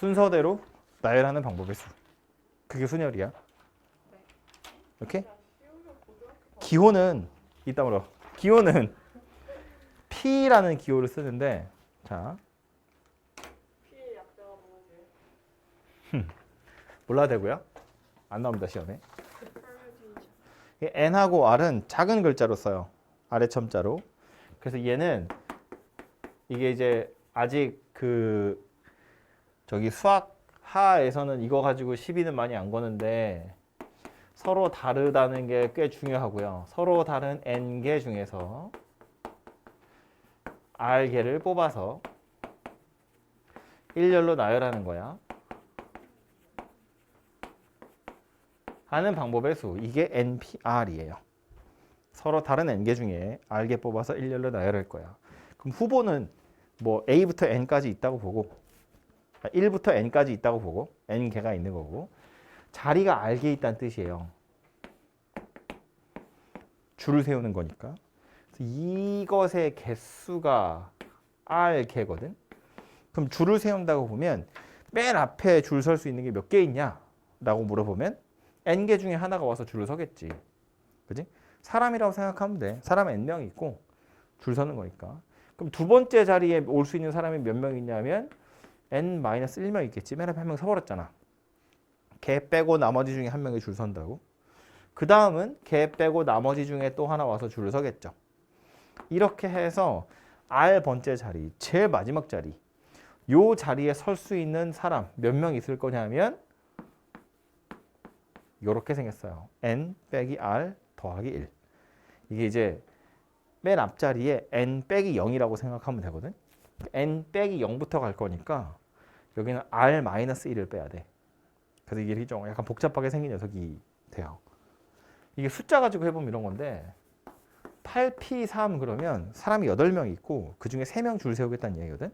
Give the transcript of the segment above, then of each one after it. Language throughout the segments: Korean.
순서대로 나열하는 방법의 수. 그게 순열이야. 오케이? 기호는 이따 물어. 기호는 P라는 기호를 쓰는데 자? 몰라도 되고요. 안 나옵니다 시험에. N하고 R은 작은 글자로 써요. 아래 첨자로. 그래서 얘는 이게 이제 아직 그 저기 수학 하에서는 이거 가지고 시비는 많이 안 거는데 서로 다르다는 게 꽤 중요하고요. 서로 다른 N개 중에서 R개를 뽑아서 일렬로 나열하는 거야. 하는 방법의 수. 이게 NPR이에요. 서로 다른 n개 중에 R개 뽑아서 일렬로 나열할 거야. 그럼 후보는 뭐 A부터 N까지 있다고 보고 1부터 N까지 있다고 보고 N개가 있는 거고 자리가 R개 있다는 뜻이에요. 줄을 세우는 거니까. 이것의 개수가 R개거든. 그럼 줄을 세운다고 보면 맨 앞에 줄 설 수 있는 게 몇 개 있냐라고 물어보면 n개 중에 하나가 와서 줄을 서겠지. 그지? 사람이라고 생각하면 돼. 사람 n명 있고 줄 서는 거니까. 그럼 두 번째 자리에 올 수 있는 사람이 몇 명 있냐면 n-1명 있겠지. 맨 앞에 한 명 서버렸잖아. 걔 빼고 나머지 중에 한 명이 줄 선다고. 그 다음은 걔 빼고 나머지 중에 또 하나 와서 줄을 서겠죠. 이렇게 해서 R 번째 자리, 제일 마지막 자리. 요 자리에 설 수 있는 사람 몇 명 있을 거냐면 이렇게 생겼어요. n 빼기 r 더하기 1. 이게 이제 맨 앞자리에 n 빼기 0이라고 생각하면 되거든. n 빼기 0부터 갈 거니까 여기는 r 마이너스 1을 빼야 돼. 그래서 이게 좀 약간 복잡하게 생긴 녀석이 돼요. 이게 숫자 가지고 해보면 이런 건데 8p3 그러면 사람이 8명 있고 그 중에 3명 줄 세우겠다는 이야기거든.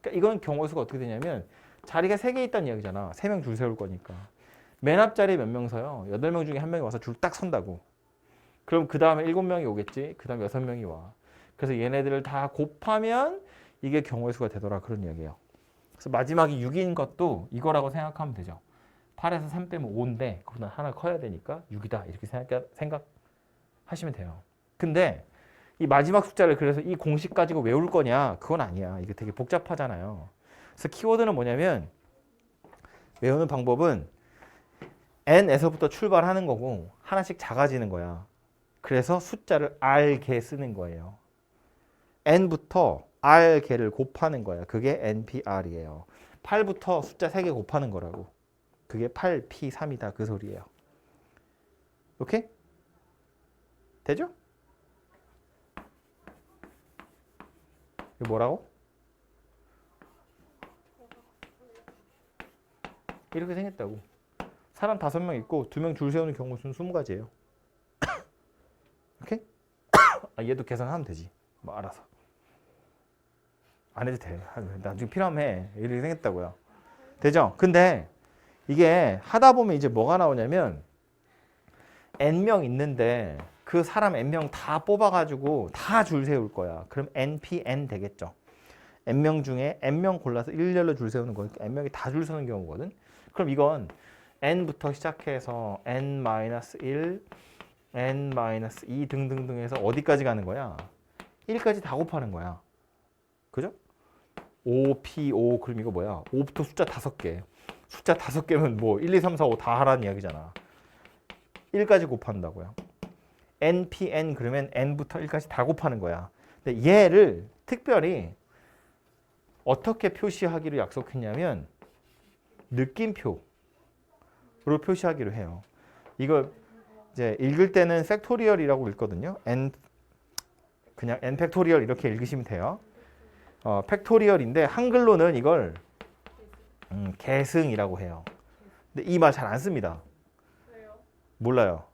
그러니까 이건 경우 수가 어떻게 되냐면 자리가 3개 있다는 이야기잖아. 3명 줄 세울 거니까. 맨 앞자리에 몇 명 서요? 8명 중에 한 명이 와서 줄 딱 선다고. 그럼 그 다음에 7명이 오겠지? 그 다음에 6명이 와. 그래서 얘네들을 다 곱하면 이게 경우의 수가 되더라. 그런 이야기예요. 그래서 마지막이 6인 것도 이거라고 생각하면 되죠. 8에서 3 빼면 5인데 그보다 하나 커야 되니까 6이다. 이렇게 생각, 생각 하시면 돼요. 근데 이 마지막 숫자를 그래서 이 공식 가지고 외울 거냐? 그건 아니야. 이게 되게 복잡하잖아요. 그래서 키워드는 뭐냐면 외우는 방법은 n에서부터 출발하는 거고 하나씩 작아지는 거야. 그래서 숫자를 r개 쓰는 거예요. n부터 r개를 곱하는 거야. 그게 npr이에요. 8부터 숫자 3개 곱하는 거라고. 그게 8p3이다 그 소리예요. 오케이? 되죠? 이거 뭐라고? 이렇게 생겼다고. 사람 다섯 명 있고 두 명 줄 세우는 경우 수는 20가지예요. 오케이? 아, 얘도 계산하면 되지. 뭐 알아서. 안 해도 돼. 나중에 필요하면 해. 이렇게 생겼다고요. 되죠? 근데 이게 하다 보면 이제 뭐가 나오냐면 n명 있는데 그 사람 n명 다 뽑아가지고 다 줄 세울 거야. 그럼 npn 되겠죠. n명 중에 n명 골라서 일렬로 줄 세우는 거니까 n명이 다 줄 서는 경우거든. 그럼 이건 n부터 시작해서 n-1, n-2 등등등 해서 어디까지 가는 거야? 1까지 다 곱하는 거야. 그죠? 5, P, 5 그럼 이거 뭐야? 5부터 숫자 5개. 숫자 5개면 뭐 1, 2, 3, 4, 5 다 하라는 이야기잖아. 1까지 곱한다고요. n, p, n 그러면 n부터 1까지 다 곱하는 거야. 근데 얘를 특별히 어떻게 표시하기로 약속했냐면 느낌표 로 표시하기로 해요. 이걸 이제 읽을 때는 팩토리얼이라고 읽거든요. n 그냥 n 팩토리얼 이렇게 읽으시면 돼요. 어, 팩토리얼인데 한글로는 이걸 음, 계승이라고 해요. 근데 이 말 잘 안 씁니다. 왜요? 몰라요.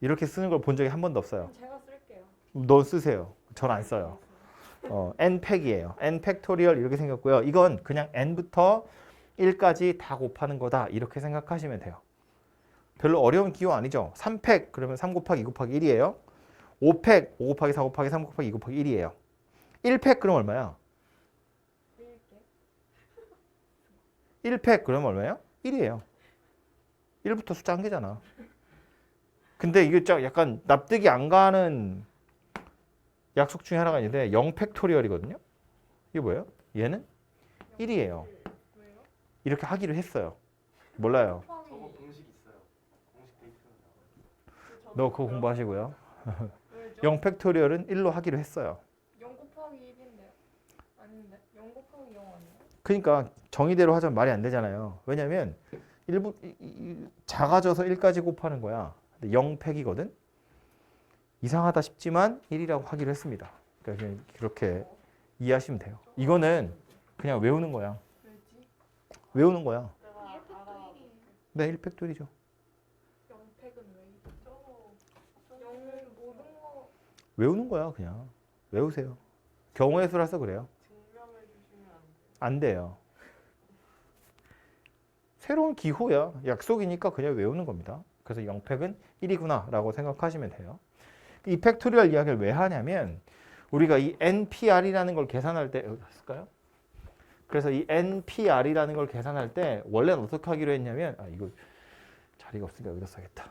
이렇게 쓰는 걸 본 적이 한 번도 없어요. 제가 쓸게요. 너 쓰세요. 전 안 써요. 어, n 팩이에요. n 팩토리얼 이렇게 생겼고요. 이건 그냥 n부터 1까지 다 곱하는 거다. 이렇게 생각하시면 돼요. 별로 어려운 기호 아니죠. 3팩 그러면 3 곱하기 2 곱하기 1이에요. 5팩 5 곱하기 4 곱하기 3 곱하기 2 곱하기 1이에요. 1팩 그럼 얼마야? 밀게. 1팩 그러면 얼마예요? 1이에요. 1부터 숫자 한 개잖아. 근데 이게 좀 약간 납득이 안 가는 약속 중에 하나가 있는데 0팩토리얼이거든요. 이게 뭐예요? 얘는 1이에요. 왜요? 이렇게 하기로 했어요. 몰라요. 너 그거 공부하시고요. 왜죠? 0팩토리얼은 1로 하기로 했어요. 0 곱하기 1인데요. 아닌데? 0 곱하기 0 아니에요? 그러니까 정의대로 하자면 말이 안 되잖아요. 왜냐면 일부 이- 이- 작아져서 1까지 곱하는 거야. 근데 0팩이거든. 이상하다 싶지만 1이라고 하기로 했습니다. 그러니까 그냥 그렇게 이해하시면 돼요. 이거는 그냥 외우는 거야. 외우는 거야. 네, 1팩토리죠. 0팩은 왜 있죠? 0 모든 거 외우는 거야, 그냥. 외우세요. 경우의 수라서 그래요. 안 돼요? 새로운 기호야. 약속이니까 그냥 외우는 겁니다. 그래서 0팩은 1이구나 라고 생각하시면 돼요. 이 팩토리얼 이야기를 왜 하냐면 우리가 이 NPR이라는 걸 계산할 때 쓸까요? 그래서 이 NPR이라는 걸 계산할 때 원래는 어떻게 하기로 했냐면 아 이거 자리가 없으니까 여기다 써야겠다.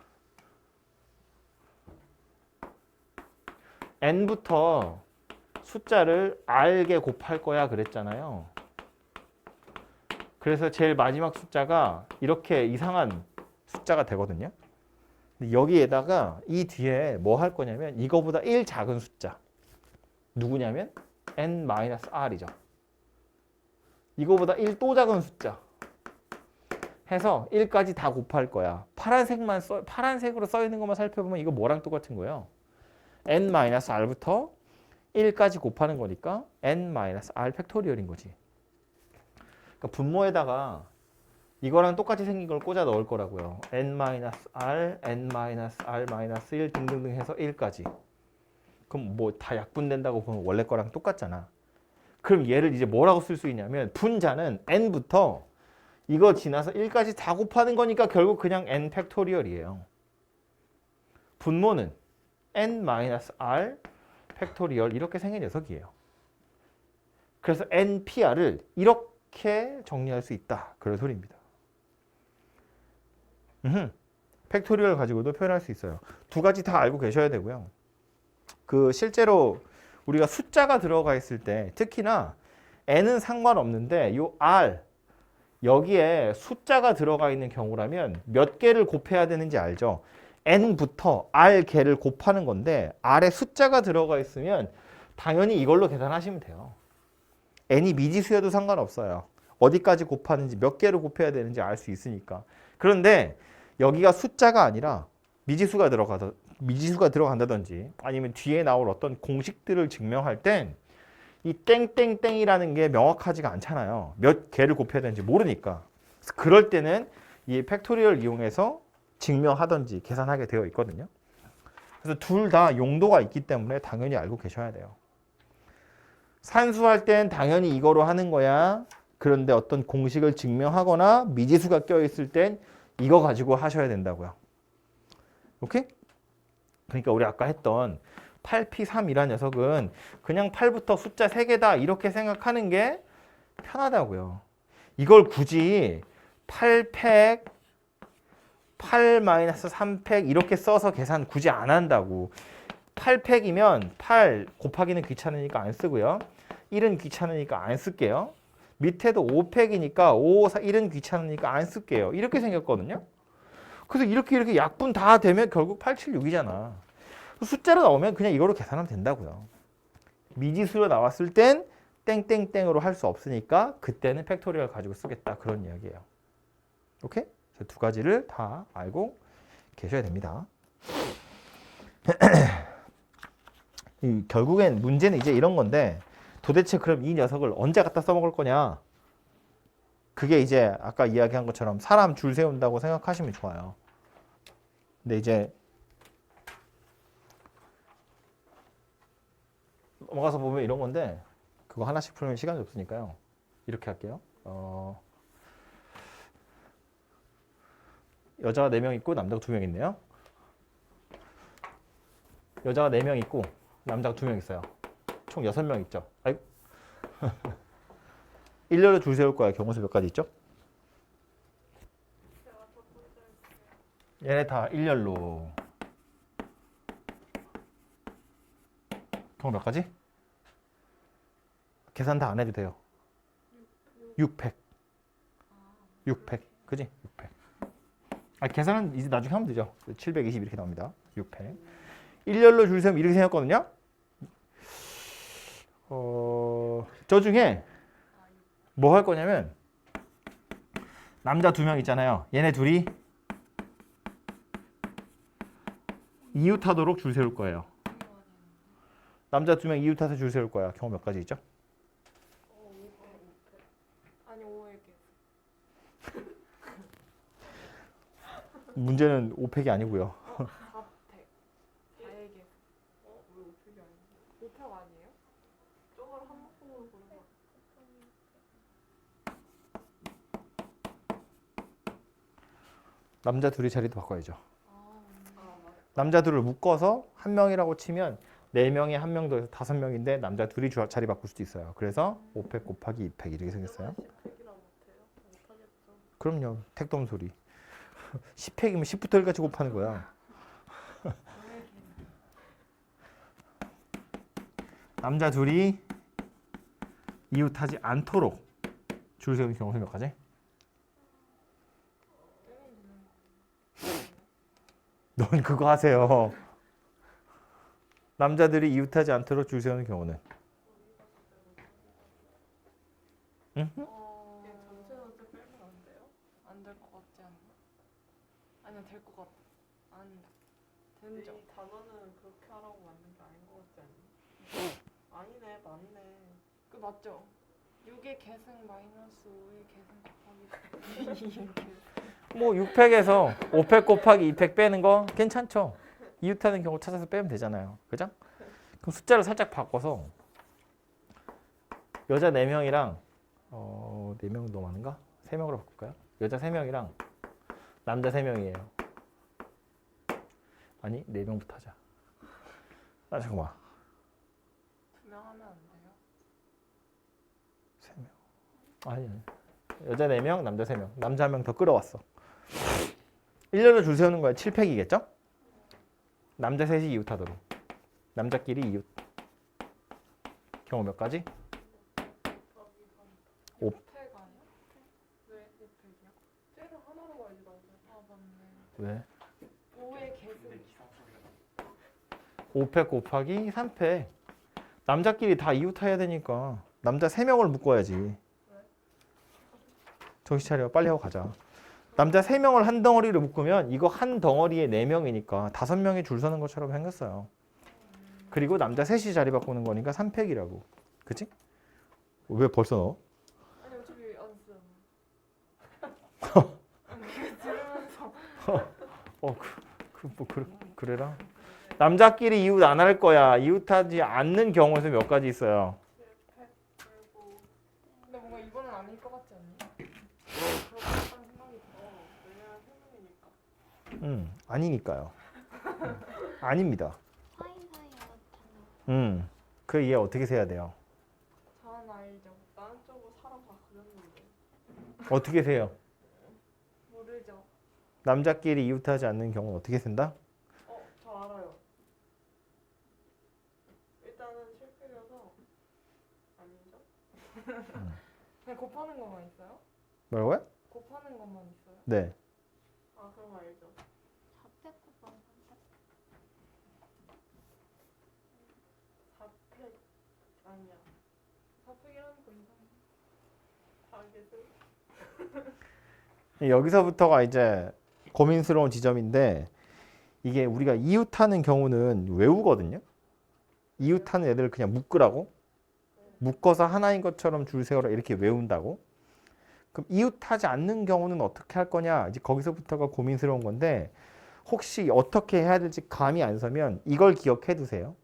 n부터 숫자를 r게 곱할 거야 그랬잖아요. 그래서 제일 마지막 숫자가 이렇게 이상한 숫자가 되거든요. 여기에다가 이 뒤에 뭐 할 거냐면 이거보다 1 작은 숫자 누구냐면 n-r이죠. 이거보다 1 또 작은 숫자 해서 1까지 다 곱할 거야. 파란색만 써 파란색으로 써 있는 것만 살펴보면 이거 뭐랑 똑같은 거예요? n-r부터 1까지 곱하는 거니까 n-r 팩토리얼인 거지. 그러니까 분모에다가 이거랑 똑같이 생긴 걸 꽂아 넣을 거라고요. n-r, n-r-1 등등등 해서 1까지. 그럼 뭐 다 약분된다고 보면 원래 거랑 똑같잖아. 그럼 얘를 이제 뭐라고 쓸 수 있냐면 분자는 n부터 이거 지나서 1까지 다 곱하는 거니까 결국 그냥 n 팩토리얼이에요. 분모는 n-r 팩토리얼 이렇게 생긴 녀석이에요. 그래서 npr을 이렇게 정리할 수 있다. 그런 소리입니다. 음흠. 팩토리얼 가지고도 표현할 수 있어요. 두 가지 다 알고 계셔야 되고요. 그 실제로 우리가 숫자가 들어가 있을 때 특히나 n은 상관없는데 요 r 여기에 숫자가 들어가 있는 경우라면 몇 개를 곱해야 되는지 알죠? n부터 r 개를 곱하는 건데 r에 숫자가 들어가 있으면 당연히 이걸로 계산하시면 돼요. N이 미지수여도 상관없어요. 어디까지 곱하는지 몇 개를 곱해야 되는지 알 수 있으니까. 그런데 여기가 숫자가 아니라 미지수가 들어가다 미지수가 들어간다든지 아니면 뒤에 나올 어떤 공식들을 증명할 땐 이 땡땡땡이라는 게 명확하지가 않잖아요. 몇 개를 곱해야 되는지 모르니까. 그럴 때는 이 팩토리얼 이용해서 증명하든지 계산하게 되어 있거든요. 그래서 둘 다 용도가 있기 때문에 당연히 알고 계셔야 돼요. 산수할 땐 당연히 이거로 하는 거야. 그런데 어떤 공식을 증명하거나 미지수가 껴있을 땐 이거 가지고 하셔야 된다고요. 오케이? 그러니까 우리 아까 했던 8P3이라는 녀석은 그냥 8부터 숫자 3개다 이렇게 생각하는 게 편하다고요. 이걸 굳이 8팩 8-3팩 이렇게 써서 계산 굳이 안 한다고. 8팩이면 8 곱하기는 귀찮으니까 안 쓰고요. 1은 귀찮으니까 안 쓸게요. 밑에도 5팩이니까 5, 4, 1은 귀찮으니까 안 쓸게요. 이렇게 생겼거든요. 그래서 이렇게 이렇게 약분 다 되면 결국 876이잖아. 숫자로 나오면 그냥 이거로 계산하면 된다고요. 미지수로 나왔을 땐 땡땡땡으로 할 수 없으니까 그때는 팩토리얼 가지고 쓰겠다 그런 이야기예요. 오케이? 두 가지를 다 알고 계셔야 됩니다. 이 결국엔 문제는 이제 이런 건데 도대체 그럼 이 녀석을 언제 갖다 써먹을 거냐? 그게 이제 아까 이야기한 것처럼 사람 줄 세운다고 생각하시면 좋아요. 근데 이제 넘어가서 보면 이런 건데 그거 하나씩 풀면 시간이 없으니까요. 이렇게 할게요. 어, 여자가 4명 있고 남자가 2명 있네요. 여자가 4명 있고 남자가 2명 있어요. 총 6명 있죠. 아이고. 일렬로 줄 세울 거야. 경호수 몇 가지 있죠? 얘네 다 일렬로. 총 몇 가지? 계산 다 안 해도 돼요. 600. 600. 그지? 600. 아, 계산은 이제 나중에 하면 되죠. 720 이렇게 나옵니다. 600. 일렬로 줄 세우면 이렇게 생겼거든요. 어, 저 중에 뭐 할 거냐면 남자 두 명 있잖아요. 얘네 둘이 이웃하도록 줄 세울 거예요. 남자 두 명 이웃해서 줄 세울 거야. 경우 몇 가지 있죠? 아니 5의 개. 문제는 5팩이 아니고요. 4팩. 4의 개. 어? 왜 5팩이 아니지? 5팩 아니에요? 저거를 한 묶음으로 보는 거. 남자 둘이 자리도 바꿔야죠. 아. 남자 둘을 묶어서 한 명이라고 치면 네 명에 한 명 더해서 다섯 명인데 남자 둘이 주- 자리 바꿀 수도 있어요. 그래서 5팩 곱하기 2팩 이렇게 생겼어요. 10팩이라 못해요? 못하겠죠. 그럼요. 택돔 소리. 10팩이면 10부터 1까지 곱하는 거야. 남자 둘이 이웃하지 않도록 줄 세우는 경우는 몇 가지? 넌 그거 하세요. 남자들이 이웃하지 않도록 줄 세우는 경우는 어... 전체 전체 빼면 안 돼요? 안될것 같지 않나? 아니야 될것 같아. 안 된죠. 이 단어는 그렇게 하라고 만든 게 아닌 것 같지 않니? 아니네, 맞네. 그 맞죠? 6의 계승 마이너스 5의 계승 곱하기 2의 계승. 뭐 6팩에서 5팩 곱하기 2팩 빼는 거 괜찮죠? 이웃하는 경우 찾아서 빼면 되잖아요. 그죠? 그럼 숫자를 살짝 바꿔서 여자 4명이랑 어, 4명 너무 많은가? 3명으로 바꿀까요? 여자 3명이랑 남자 3명이에요. 아니, 4명부터 하자. 아, 잠깐만. 두명 하면 안 돼요? 3명. 아니, 아니. 여자 4명, 남자 3명. 남자 한 명 더 끌어왔어. 1년을 줄 세우는 거야. 7팩이겠죠? 남자 셋이 이웃하도록. 남자끼리 이웃. 경우 몇 가지? 오. 5팩 아니야? 왜 5팩이야? 쟤를 하나로 가야지 나오면. 아 맞네. 왜? 5의 계승. 5팩 곱하기 3팩. 남자끼리 다 이웃해야 되니까 남자 3명을 묶어야지. 정신 차려. 빨리 하고 가자. 남자 3명을 한 덩어리로 묶으면 이거 한 덩어리에 4명이니까 5명이 줄 서는 것처럼 생겼어요. 그리고 남자 셋이 자리 바꾸는 거니까 3팩이라고. 그치? 왜 벌써 넣어? 아니 어차피 안 쓰잖아. 아니 이거 들으면서 어, 그, 그, 뭐, 그, 그래라. 남자끼리 이웃 안 할 거야. 이웃하지 않는 경우에서 몇 가지 있어요. 그리고 근데 뭔가 이번엔 아닐 것 같지 않니? 그렇다는 생각이 들어. 왜냐면 세 명이니까. 음, 아니니까요. 음, 아닙니다. 사이사이 같은 음, 그 이해 어떻게 세야 돼요? 잘 알죠. 나는 저거 사람 다 그렸는데. 어떻게 세요? 모르죠. 남자끼리 이웃하지 않는 경우는 어떻게 센다? 어, 저 알아요. 일단은 실패여서 아니죠? 그냥 곱하는 것만 있어요? 뭐라고요? 곱하는 것만 있어요? 네. 아, 그럼 알죠. 4팩 곱하기 3팩 4팩 아니야. 4팩이라니까 이상해. 사계수? 여기서부터가 이제 고민스러운 지점인데 이게 우리가 이웃하는 경우는 외우거든요. 이웃하는 애들을 그냥 묶으라고 묶어서 하나인 것처럼 줄 세워라 이렇게 외운다고. 그럼 이웃하지 않는 경우는 어떻게 할 거냐? 이제 거기서부터가 고민스러운 건데 혹시 어떻게 해야 될지 감이 안 서면 이걸 기억해 두세요.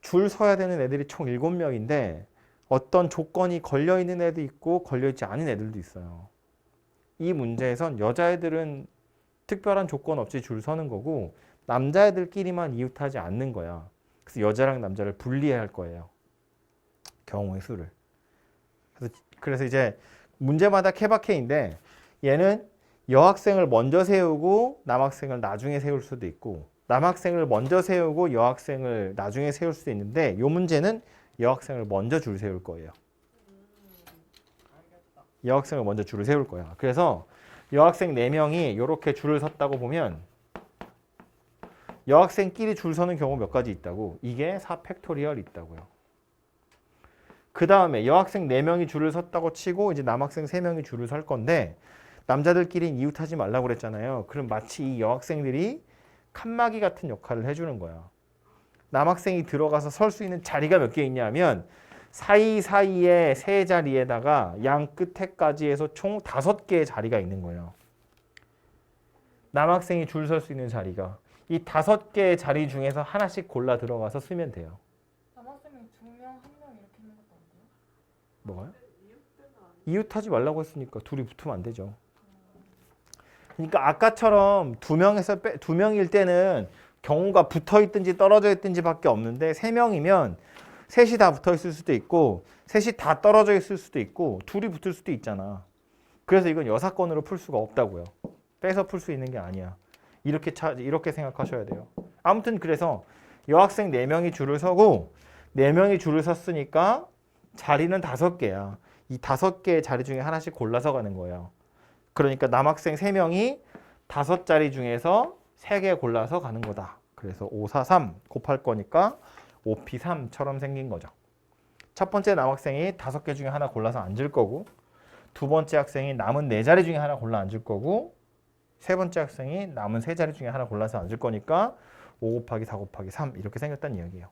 줄 서야 되는 애들이 총 7명인데 어떤 조건이 걸려 있는 애도 있고 걸려 있지 않은 애들도 있어요. 이 문제에선 여자애들은 특별한 조건 없이 줄 서는 거고 남자애들끼리만 이웃하지 않는 거야. 그래서 여자랑 남자를 분리해야 할 거예요. 경우의 수를. 그래서, 그래서 이제 문제마다 케바케인데 얘는 여학생을 먼저 세우고 남학생을 나중에 세울 수도 있고 남학생을 먼저 세우고 여학생을 나중에 세울 수도 있는데 요 문제는 여학생을 먼저 줄 세울 거예요. 여학생을 먼저 줄을 세울 거야. 그래서 여학생 4명이 이렇게 줄을 섰다고 보면 여학생끼리 줄 서는 경우 몇 가지 있다고. 이게 4 팩토리얼 있다고요. 그 다음에 여학생 4명이 줄을 섰다고 치고 이제 남학생 3명이 줄을 설 건데 남자들끼리는 이웃하지 말라고 그랬잖아요. 그럼 마치 이 여학생들이 칸막이 같은 역할을 해주는 거야. 남학생이 들어가서 설 수 있는 자리가 몇 개 있냐면 사이사이에 세 자리에다가 양 끝에까지 해서 총 다섯 개의 자리가 있는 거예요. 남학생이 줄 설 수 있는 자리가 이 다섯 개의 자리 중에서 하나씩 골라 들어가서 쓰면 돼요. 남학생이 두 명, 한 명 이렇게 있는 것도 안 돼요? 뭐가요? 이웃하지 말라고 했으니까 둘이 붙으면 안 되죠. 그러니까 아까처럼 두 명에서 빼, 두 명일 때는 경우가 붙어 있든지 떨어져 있든지밖에 없는데 세 명이면 셋이 다 붙어 있을 수도 있고 셋이 다 떨어져 있을 수도 있고 둘이 붙을 수도 있잖아. 그래서 이건 여사건으로 풀 수가 없다고요. 빼서 풀 수 있는 게 아니야. 이렇게 차, 이렇게 생각하셔야 돼요. 아무튼 그래서 여학생 네명이 줄을 서고 네명이 줄을 섰으니까 자리는 다섯 개야. 이 다섯 개의 자리 중에 하나씩 골라서 가는 거예요. 그러니까 남학생 세명이 다섯 자리 중에서 세개 골라서 가는 거다. 그래서 5, 4, 3 곱할 거니까 5P3처럼 생긴 거죠. 첫 번째 남학생이 다섯 개 중에 하나 골라서 앉을 거고 두 번째 학생이 남은 네 자리 중에 하나 골라 앉을 거고 세 번째 학생이 남은 세 자리 중에 하나 골라서 앉을 거니까 5 곱하기 4 곱하기 3 이렇게 생겼다는 이야기예요.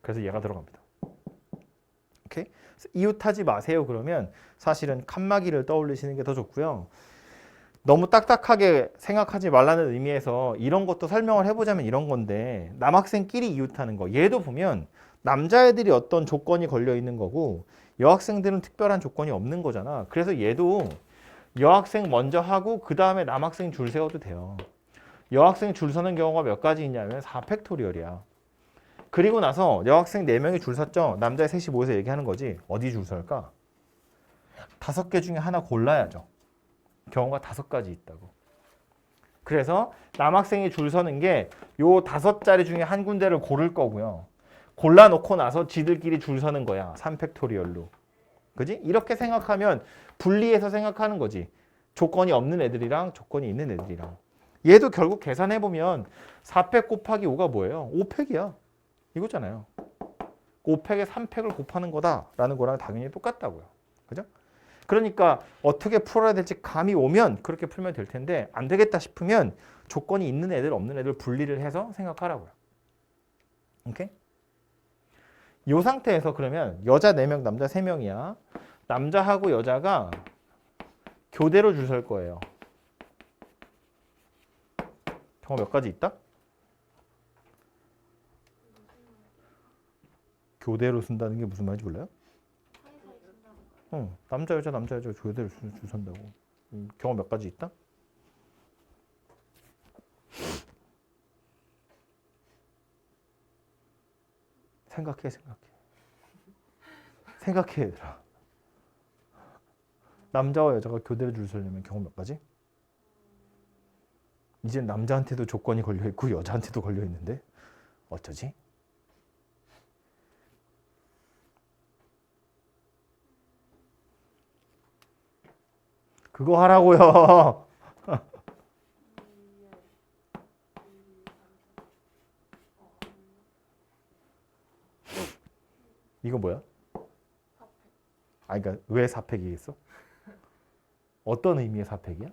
그래서 얘가 들어갑니다. 오케이? 이웃하지 마세요 그러면 사실은 칸막이를 떠올리시는 게 더 좋고요. 너무 딱딱하게 생각하지 말라는 의미에서 이런 것도 설명을 해보자면 이런 건데 남학생끼리 이웃하는 거 얘도 보면 남자애들이 어떤 조건이 걸려 있는 거고 여학생들은 특별한 조건이 없는 거잖아. 그래서 얘도 여학생 먼저 하고 그 다음에 남학생 줄 세워도 돼요. 여학생 줄 서는 경우가 몇 가지 있냐면 4팩토리얼이야. 그리고 나서 여학생 4명이 줄 섰죠. 남자 셋이 모여서 얘기하는 거지. 어디 줄 설까? 다섯 개 중에 하나 골라야죠. 경우가 다섯 가지 있다고. 그래서 남학생이 줄 서는 게 요 다섯 자리 중에 한 군데를 고를 거고요. 골라놓고 나서 지들끼리 줄 서는 거야. 3팩토리얼로. 그지? 이렇게 생각하면 분리해서 생각하는 거지. 조건이 없는 애들이랑 조건이 있는 애들이랑. 얘도 결국 계산해보면 4팩 곱하기 5가 뭐예요? 5팩이야. 이거잖아요. 5팩에 3팩을 곱하는 거다라는 거랑 당연히 똑같다고요. 그죠? 그러니까 어떻게 풀어야 될지 감이 오면 그렇게 풀면 될 텐데 안 되겠다 싶으면 조건이 있는 애들 없는 애들 분리를 해서 생각하라고요. 오케이? 이 상태에서 그러면 여자 4명, 남자 3명이야. 남자하고 여자가 교대로 줄 설 거예요. 경우 몇 가지 있다? 교대로 쓴다는 게 무슨 말인지 몰라요? 어, 남자 여자 남자 여자 교대로 줄, 줄 선다고. 음, 경우 몇 가지 있다? 생각해 생각해. 생각해 얘들아. 남자와 여자가 교대로 줄 서려면 경우 몇 가지? 이제 남자한테도 조건이 걸려 있고 여자한테도 걸려 있는데 어쩌지? 그거 하라고요. 이거 뭐야? 아, 그러니까 왜 사팩이겠어? 어떤 의미의 사팩이야?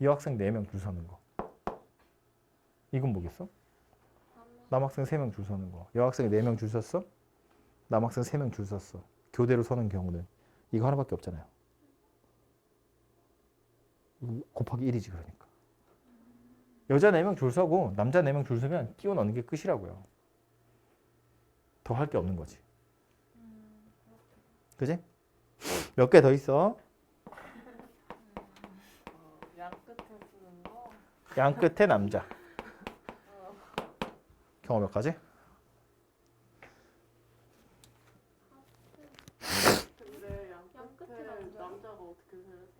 이 학생 4명 줄 서는 거. 이건 뭐겠어? 남학생 3명 줄 서는 거. 여학생 4명 줄 섰어? 남학생 3명 줄 섰어. 교대로 서는 경우는 이거 하나밖에 없잖아요. 곱하기 1이지 그러니까. 여자 4명 줄 서고 남자 4명 줄 서면 끼워 넣는 게 끝이라고요. 더 할 게 없는 거지. 그지? 몇 개 더 있어? 어, 양 끝에 남자. 경험 몇 가지? 근데 양양 끝에 끝에 남자. 남자가 어떻게? 아니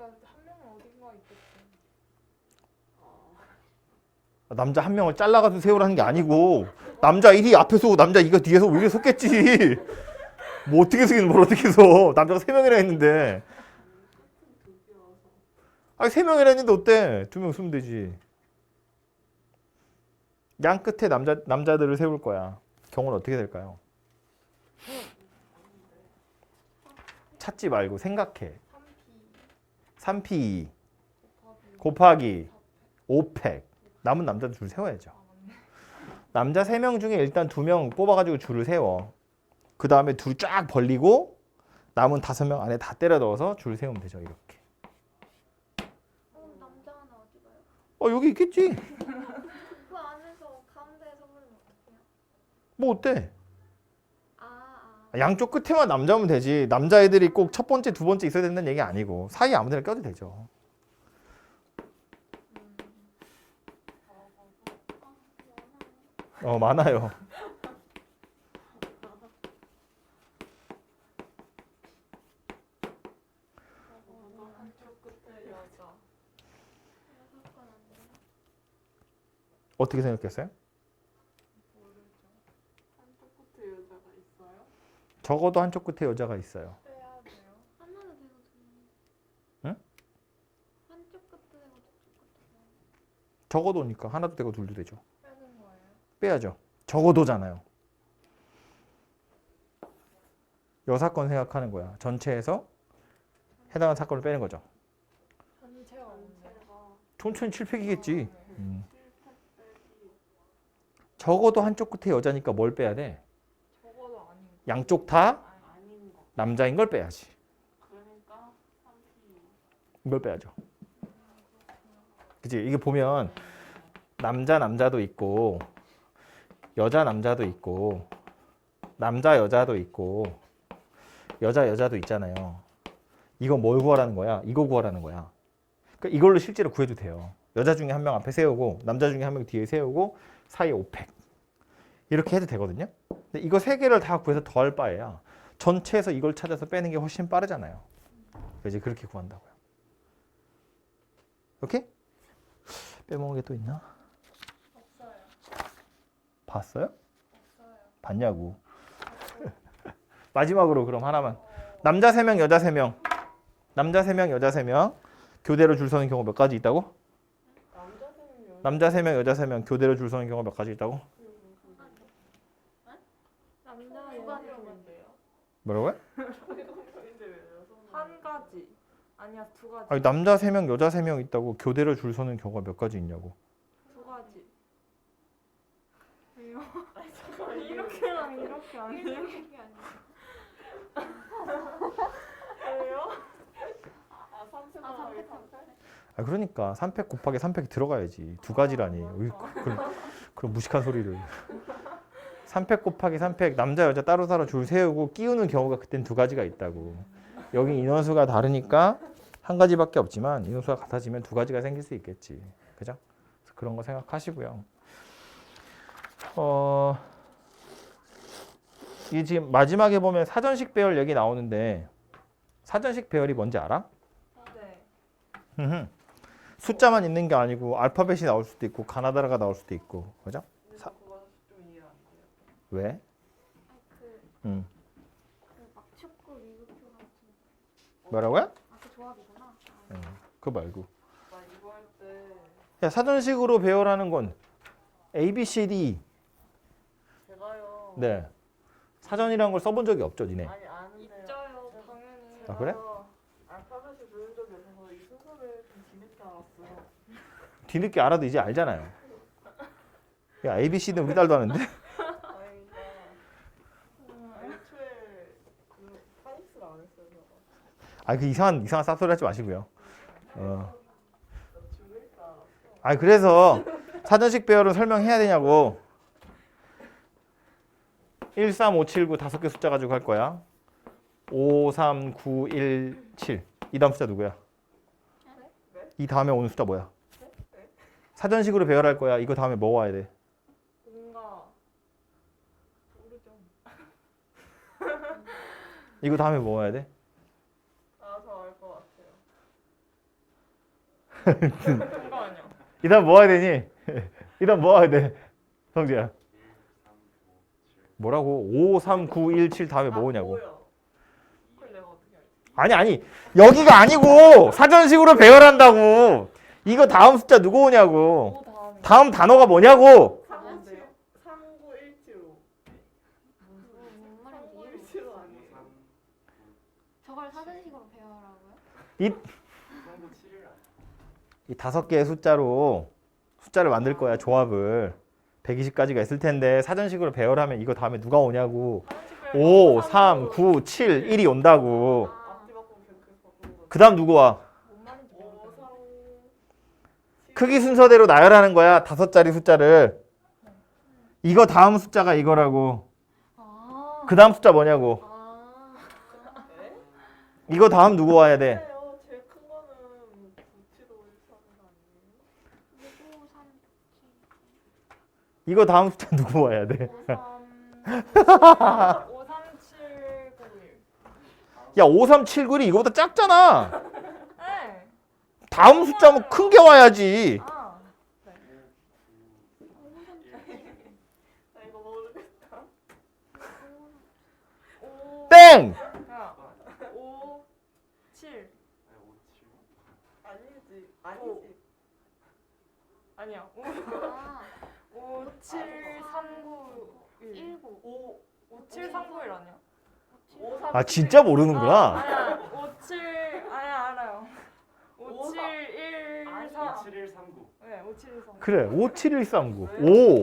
그러니까 한 명은 어딘가 있겠지. 아, 남자 한 명을 잘라가지고 세우라는 게 아니고 남자 1이 앞에서 남자 2가 뒤에서 왜 이렇게 섰겠지. 뭐 어떻게 쓰긴 뭘 어떻게 서. 남자가 세 명이나 했는데. 두 개여서. 아니 세 명이나 했는데 어때? 두명 쓰면 되지. 양 끝에 남자 남자들을 세울 거야. 경우는 어떻게 될까요? 찾지 말고 생각해. 3P 3P 곱하기 곱하기 5팩 남은 남자들 줄 세워야죠. 남자 3명 중에 일단 2명 뽑아가지고 줄을 세워. 그 다음에 둘 쫙 벌리고 남은 5명 안에 다 때려 넣어서 줄 세우면 되죠. 이렇게. 어, 남자 하나 어디 가요? 어 여기 있겠지. 그 안에서 가운데에 서버리면 어떡해요? 뭐 어때? 양쪽 끝에만 남자면 되지. 남자애들이 꼭 첫 번째, 두 번째 있어야 된다는 얘기 아니고 사이에 아무 데나 껴도 되죠. 어 많아요. 어떻게 생각했어요? 모르죠. 한쪽 끝에 여자가 있어요? 적어도 한쪽 끝에 여자가 있어요. 빼야 돼요. 하나도 되고 둘. 응? 한쪽 끝도 되고 저쪽 끝도 되고. 적어도니까 하나도 되고 둘도 되죠. 빼는 거예요. 빼야죠. 적어도잖아요. 여 사건 생각하는 거야. 전체에서 해당하는 사건을 빼는 거죠. 전체가 뭔데? 전체가 천천히 7팩이겠지. 네. 음. 7팩 빼기. 적어도 한쪽 끝에 여자니까 뭘 빼야 돼? 양쪽 다. 남자인 걸 빼야지. 3P. 이걸 빼야죠. 그치? 이게 보면 남자 남자도 있고 여자 남자도 있고 남자 여자도 있고 여자 여자도 있잖아요. 이거 뭘 구하라는 거야? 이거 구하라는 거야. 그러니까 이걸로 실제로 구해도 돼요. 여자 중에 한 명 앞에 세우고 남자 중에 한 명 뒤에 세우고 사이에 5팩 이렇게 해도 되거든요. 근데 이거 세 개를 다 구해서 더할 바에야 전체에서 이걸 찾아서 빼는 게 훨씬 빠르잖아요. 이제 그렇게 구한다고요. 오케이? 빼먹은 게 또 있나? 없어요. 봤어요? 없어요. 봤냐고. 마지막으로 그럼 하나만. 남자 3명, 여자 3명. 남자 3명, 여자 3명. 교대로 줄 서는 경우 몇 가지 있다고? 남자 세 명. 남자 3명, 여자 3명. 교대로 줄 서는 경우 몇 가지 있다고? 남자 누가 여자 명인데요? 뭐라고요? 한 가지. 아니야 두 가지. 아니 남자 3명, 여자 3명 있다고 교대로 줄 서는 경우가 몇 가지 있냐고. 두 가지. 왜요? 이렇게랑 이렇게 아니에요? 이게 아니에요. 왜요? 아 3팩 아, 곱하기 3팩 3팩? 아 그러니까 3팩 곱하기 3팩이 들어가야지. 두 가지라니. 어이, 그런, 그런 무식한 소리를. 3팩 곱하기 3팩 남자 여자 따로따로 줄 세우고 끼우는 경우가 그땐 두 가지가 있다고. 여기 인원수가 다르니까 한 가지밖에 없지만 인원수가 같아지면 두 가지가 생길 수 있겠지. 그죠? 그런 거 생각하시고요. 어, 이 지금 마지막에 보면 사전식 배열 얘기 나오는데 사전식 배열이 뭔지 알아? 네. 음흠. 숫자만 있는 게 아니고 알파벳이 나올 수도 있고 가나다라가 나올 수도 있고 그죠? 근데 사- 그거 좀 이해 안 돼요. 왜? 그, 음. 그막 축구 미국표 같은. 뭐라고요? 아, 그 조합이구나. 아, 음. 그거 말고 나 이거 할 때 야, 사전식으로 배열하는 건 A, B, C, D 제가요. 네 사전이라는 걸 써본 적이 없죠 니네 아니 아는데요. 있죠요 당연히. 아, 그래? 제가 알파벳을 배운 적이 없어서 이 순서를 좀 뒤늦게 알았어요. 뒤늦게 알아도 이제 알잖아요 야 A, B, C는 우리 딸도 아는데 다행이다. 애초에 그 파닉스를 안 했어요. 제가. 아 그 이상한 이상한 쌉소리 하지 마시고요 어. 아 그래서 사전식 배열을 설명해야 되냐고 1, 3, 5, 7, 9 다섯 개 숫자 가지고 할 거야 5, 3, 9, 1, 7 이 다음 숫자 누구야? 이 다음에 오는 숫자 뭐야? 사전식으로 배열할 거야 이거 다음에 뭐 와야 돼? 뭔가 모르죠. 이거 다음에 뭐 와야 돼? 잠깐만요. 이 다음 뭐 해야 되니? 이 다음 뭐 해야 돼? 성재야. 뭐라고? 5, 3, 9, 1, 7 다음에 뭐냐고. 그걸 내가 어떻게 알지? 아니 아니 여기가 아니고 사전식으로 배열한다고. 이거 다음 숫자 누구 오냐고. 오 다음에. 다음 단어가 뭐냐고. 뭔데요? 3917로. 뭔 말인지 이해를 못 3917로 아니에요? 저걸 사전식으로 배우라고요? 성도 7일 아니야? 이 다섯 개의 숫자로 숫자를 만들 거야 조합을 120가지가 있을 텐데 사전식으로 배열하면 이거 다음에 누가 오냐고 5, 3, 9, 7, 1이 온다고. 그 다음 누구 와? 뭔 말인지 5, 모르겠어. 3, 크기 순서대로 나열하는 거야 다섯 자리 숫자를 이거 다음 숫자가 이거라고 아, 그 다음 숫자 뭐냐고? 이거 다음 누구 와야 돼? 그래요. 제일 큰 거는 9753 아니에요? 5, 3, 이거 다음 숫자 누구 와야 돼? 5 3 5 3 7 9 1. 야 5379이 이거보다 작잖아 네. 다음 숫자 뭐큰게 와야지 아. 네. 나 이거 모르겠다. 오. 땡! 야. 5 7 아니 5, 7. 아니지. 아니지. 아니야. 5 아, 5 7 3 9 1. 19, 5, 5 7 3 9 1 아니야? 5, 3, 아 진짜 아, 모르는구나 아니야. 5 7 아니야 알아요. 5 오, 7 1 아니, 4. 7, 1, 3, 9. 네, 5 7 1 3. 그래 57139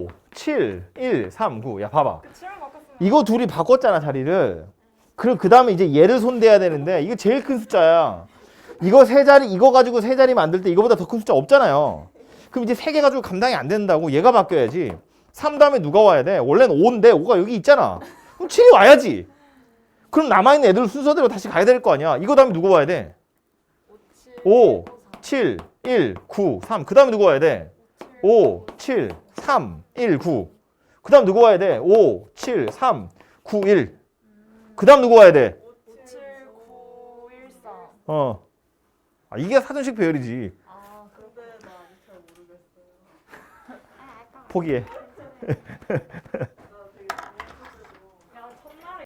5 7 1 3 9야 봐봐 그 7을 바꿨으면 이거 둘이 바꿨잖아 자리를 그럼 그 다음에 이제 얘를 손대야 되는데 이거 제일 큰 숫자야 이거 세 자리 이거 가지고 세 자리 만들 때 이거보다 더 큰 숫자 없잖아요 그럼 이제 세 개 가지고 감당이 안 된다고 얘가 바뀌어야지 3 다음에 누가 와야 돼 원래는 5인데 5가 여기 있잖아 그럼 7이 와야지 그럼 남아있는 애들 순서대로 다시 가야 될 거 아니야 이거 다음에 누구 와야 돼 5 7 5, 7 1 9 3 그 다음에 누구 와야 돼 5, 7, 3, 1, 9. 그 다음 누구 와야 돼? 5, 7, 3, 9, 1. 그 다음 누구 와야 돼? 5 7 9 1 4. 어. 아, 이게 사전식 배열이지. 아, 그렇 근데 나 잘 모르겠어요. 아, 아까 포기해.